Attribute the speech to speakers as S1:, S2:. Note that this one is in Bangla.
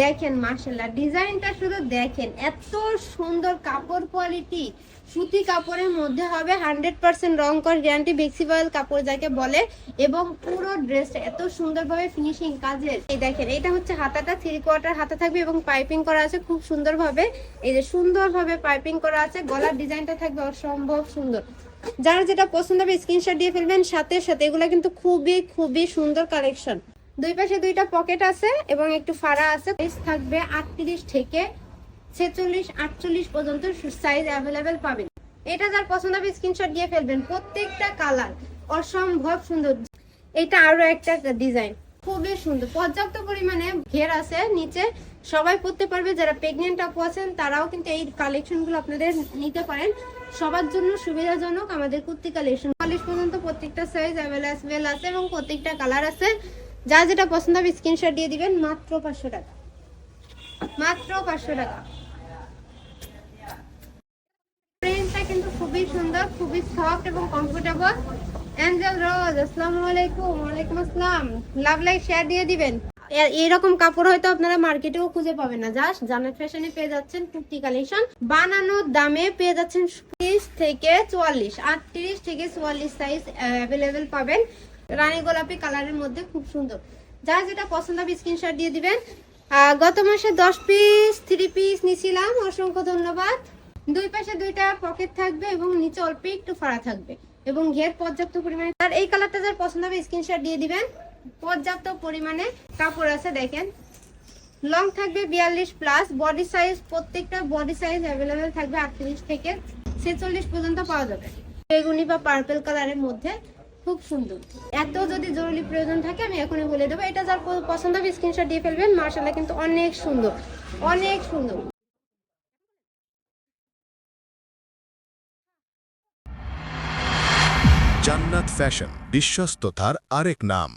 S1: দেখেন মার্শাল্লাহ ডিজাইনটা শুধু দেখেন, এত সুন্দর কাপড় কোয়ালিটি সুতি কাপড়ের মধ্যে হবে হান্ড্রেড পার্সেন্ট রং কর গ্যারান্টি বেক্সিবল কাপড় যাকে বলে, এবং পুরো ড্রেসটা এত সুন্দরভাবে ফিনিশিং কাজের। এই দেখেন, এটা হচ্ছে হাতাটা থ্রি কোয়ার্টার হাতা থাকবে এবং পাইপিং করা আছে খুব সুন্দরভাবে। এই যে সুন্দরভাবে পাইপিং করা আছে, গলার ডিজাইনটা থাকবে অসম্ভব সুন্দর। যারা যেটা পছন্দ হবে স্ক্রিনশট দিয়ে ফেলবেন, সাথে সাথে এগুলো কিন্তু খুবই খুবই সুন্দর কালেকশন দুই পাশে দুইটা পকেট আছে এবং একটু ফাড়া আছে। থাকবে আটত্রিশ থেকে ছেচল্লিশ, আটচল্লিশ পর্যন্ত সাইজ অ্যাভেলেবেল পাবেন। এটা যার পছন্দ হবে স্ক্রিনশট দিয়ে ফেলবেন। প্রত্যেকটা কালার অসম্ভব সুন্দর। এটা আরও একটা ডিজাইন খুবই সুন্দর। পর্যাপ্ত পরিমাণে ঘের আছে নিচে। সবাই পড়তে পারবে, যারা প্রেগনেন্ট আপু আছেন, তারাও কিন্তু এই কালেকশনগুলো আপনাদের নিতে পারেন। সবার জন্য সুবিধাজনক। আমাদের কুর্তি কালেকশন চল্লিশ পর্যন্ত প্রত্যেকটা সাইজ অ্যাভেলেবেল আছে এবং প্রত্যেকটা কালার আছে। যা যেটা পছন্দ হবে স্ক্রিনশট দিয়ে দিবেন, মাত্র পাঁচশো টাকা। মাত্র পাঁচশো টাকা। লাভ শেয়ার দিয়ে দিবেন। এ- এরকম কাপড় হয়তো আপনারা মার্কেটেও খুঁজে পাবেন না। জাস্ট জানাত ফ্যাশনে পেয়ে যাচ্ছেন বানানোর দামে পেয়ে যাচ্ছেন তিরিশ থেকে চুয়াল্লিশ, আটত্রিশ থেকে চুয়াল্লিশ সাইজ অ্যাভেলেবেল পাবেন। রানী গোলাপি কালারের মধ্যে খুব সুন্দর। যার যেটা পছন্দ হবে স্ক্রিনশট দিয়ে দিবেন। গত মাসে দশ পিস থ্রি পিস নিছিলাম। অসংখ্য ধন্যবাদ। দুই পাশে দুইটা পকেট থাকবে এবং নিচে অল্প একটু ফাড়া থাকবে। এবং ঘের পর্যাপ্ত পরিমাণে আর এই কালারটা যার পছন্দ হবে স্ক্রিনশট দিয়ে দিবেন। পর্যাপ্ত পরিমাণে কাপড় আছে, দেখেন। লং থাকবে বিয়াল্লিশ প্লাস বডি সাইজ প্রত্যেকটা বডি সাইজ অ্যাভেলেবেল থাকবে আটত্রিশ থেকে ছেচল্লিশ পর্যন্ত পাওয়া যাবে। বেগুনি বা পার্পল কালারের মধ্যে। খুব সুন্দর। এত যদি জরুরি প্রয়োজন থাকে, আমি এখনই বলে দেবো। এটা যার পছন্দ হবে স্ক্রিনশট দিয়ে ফেলবেন। মার্শাল্লাহ, কিন্তু অনেক সুন্দর। অনেক সুন্দর।
S2: জান্নাত ফ্যাশন, বিশ্বস্ততার আরেক নাম।